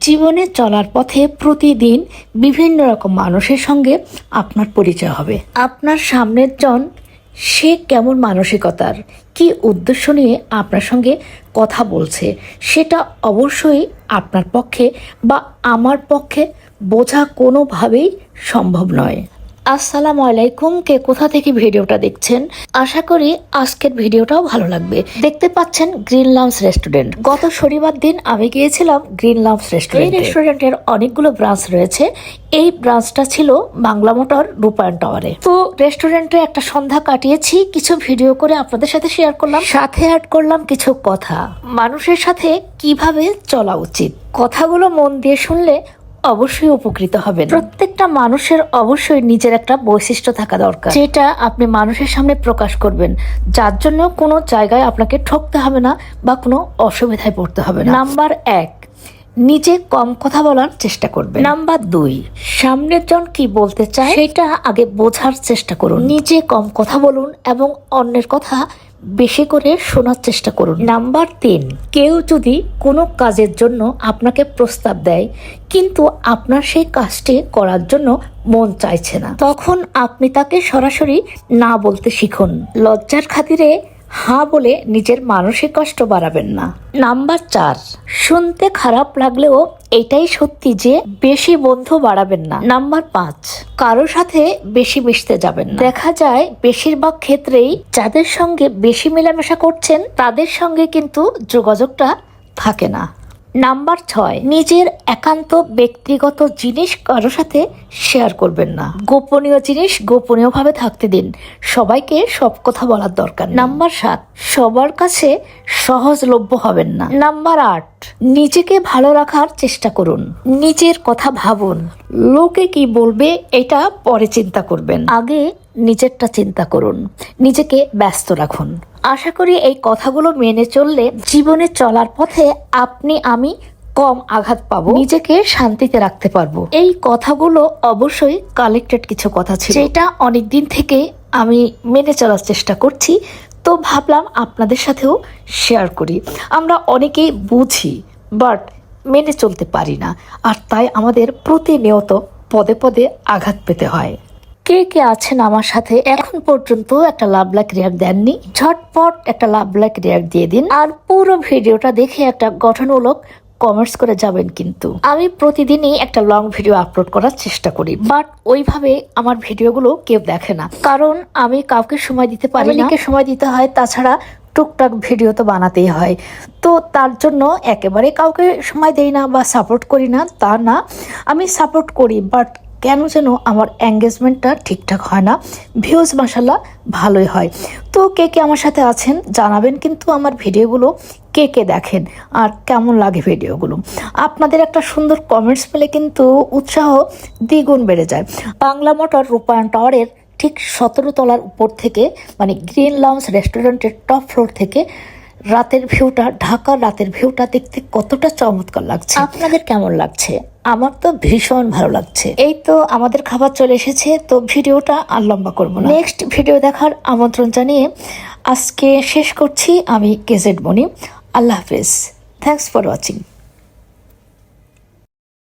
জীবনে চলার পথে প্রতিদিন বিভিন্ন রকম মানুষের সঙ্গে আপনার পরিচয় হবে। আপনার সামনের জন, সে কেমন মানসিকতার? কি উদ্দেশ্য নিয়ে আপনার সঙ্গে কথা বলছে? সেটা অবশ্যই আপনার পক্ষে বা আমার পক্ষে বোঝা কোনোভাবেই সম্ভব নয়। আসসালামু আলাইকুম কে কোথা থেকে ভিডিওটা দেখছেন? আশা করি আজকের ভিডিওটাও ভালো লাগবে। দেখতে পাচ্ছেন গ্রিন লাউন্স রেস্টুরেন্ট। গত শনিবার দিন আমি গিয়েছিলাম গ্রিন লাউন্স রেস্টুরেন্ট। এই রেস্টুরেন্টের অনেকগুলো ব্রাঞ্চ রয়েছে। এই ব্রাঞ্চটা ছিল বাংলা মোটর রূপায়ণ টাওয়ারে। তো রেস্টুরেন্টে একটা সন্ধ্যা কাটিয়েছি কিছু ভিডিও করে আপনাদের সাথে শেয়ার করলাম। সাথে অ্যাড করলাম কিছু কথা। মানুষের সাথে কীভাবে চলা উচিত? কথাগুলো মন দিয়ে শুনলে অবশ্যই উপকৃত হবেন। প্রত্যেকটা মানুষের অবশ্যই নিজের একটা বৈশিষ্ট্য থাকা দরকার। যেটা আপনি মানুষের সামনে প্রকাশ করবেন, যার জন্য কোনো জায়গায় আপনাকে ঠকতে হবে না বা কোনো অসুবিধায় পড়তে হবে না। নাম্বার এক, নিজে কম কথা বলার চেষ্টা করবেন। নাম্বার দুই, সামনের জন কি বলতে চায়, সেটা আগে বোঝার চেষ্টা করুন। নিজে কম কথা বলুন এবং অন্যের কথা বেশি করে শোনার চেষ্টা করুন। নাম্বার তিন, কেউ যদি কোনো কাজের জন্য আপনাকে প্রস্তাব দেয়, কিন্তু আপনার সেই কাজটি করার জন্য মন চাইছে না, তখন আপনি তাকে সরাসরি না বলতে শিখুন। লজ্জার খাতিরে হা বলে নিজের মানসিক কষ্ট বাড়াবেন না। নাম্বার চার, শুনতে খারাপ লাগলেও এটাই সত্যি যে বেশি বন্ধু বাড়াবেন না। নাম্বার পাঁচ কারও সাথে বেশি মিশতে যাবেন না। দেখা যায় বেশিরভাগ ক্ষেত্রেই যাদের সঙ্গে বেশি মেলামেশা করছেন, তাদের সঙ্গে কিন্তু যোগাযোগটা থাকে না। নাম্বার ছয়, নিজের একান্ত ব্যক্তিগত জিনিস কারোর সাথে শেয়ার করবেন না। গোপনীয় জিনিস গোপনীয়ভাবে থাকতে দিন। সবাইকে সব কথা বলার দরকার নাম্বার সাত, সবার কাছে সহজলভ্য হবেন না। নাম্বার আট, নিজেকে ভালো রাখার চেষ্টা করুন। নিজের কথা ভাবুন। লোকে কি বলবে এটা পরে চিন্তা করবেন। আগে নিজেরটা চিন্তা করুন। নিজেকে ব্যস্ত রাখুন। আশা করি এই কথাগুলো মেনে চললে জীবনে চলার পথে আপনি, আমি কম আঘাত পাবো। নিজেকে শান্তিতে রাখতে পারব। এই কথাগুলো অবশ্যই কালেক্টেড কিছু কথা ছিল। যেটা অনেক দিন থেকে আমি মেনে চলার চেষ্টা করছি। তো ভাবলাম আপনাদের সাথেও শেয়ার করি। আমরা অনেকেই বুঝি বাট মেনে চলতে পারি না। আর তাই আমাদের প্রতিনিয়ত পদে পদে আঘাত পেতে হয়। কে কে আছেন আমার সাথে? এখন পর্যন্ত একটা লাভ লাইক রিয়াক্ট দেননি। ঝটপট একটা লাভ লাইক রিয়াক্ট দিয়ে দিন। আর পুরো ভিডিওটা দেখে একটা গঠনমূলক কমেন্টস করে যাবেন কিন্তু। আমি প্রতিদিনই একটা লং ভিডিও আপলোড করার চেষ্টা করি। বাট ওইভাবে আমার ভিডিওগুলো কেউ দেখে না। কারণ আমি কাউকে সময় দিতে পারি না। সময় দিতে হয়, তাছাড়া টুকটাক ভিডিও তো বানাতেই হয়। তো তার জন্য একেবারে কাউকে সময় দেই না বা সাপোর্ট করি না, তা না। আমি সাপোর্ট করি বাট কেন যেন আমার এঙ্গেজমেন্টটা ঠিকঠাক হয় না? ভিউজ মাসাল্লাহ ভালোই হয়। তো কে কে আমার সাথে আছেন জানাবেন, কিন্তু আমার ভিডিওগুলো কে কে দেখেন আর কেমন লাগে ভিডিওগুলো? আপনাদের একটা সুন্দর কমেন্টস পেলে কিন্তু উৎসাহ দ্বিগুণ বেড়ে যায়। বাংলা মোটর রূপায়ণ টাওয়ারের ঠিক সতেরো তলার উপর থেকে মানে গ্রিন লাউন্স রেস্টুরেন্টের টপ ফ্লোর থেকে রাতের ভিউটা ঢাকা রাতের ভিউটা দেখতে কতটা চমৎকার লাগছে। আপনাদের কেমন লাগছে? আমার তো ভীষণ ভালো লাগছে। এই তো আমাদের খাবার চলে এসেছে তো ভিডিওটা আর লম্বা করব না। নেক্সট ভিডিও দেখার আমন্ত্রণ জানিয়ে আজকে শেষ করছি আমি কেজেড মনি আল্লাহ হাফেজ। Thanks for watching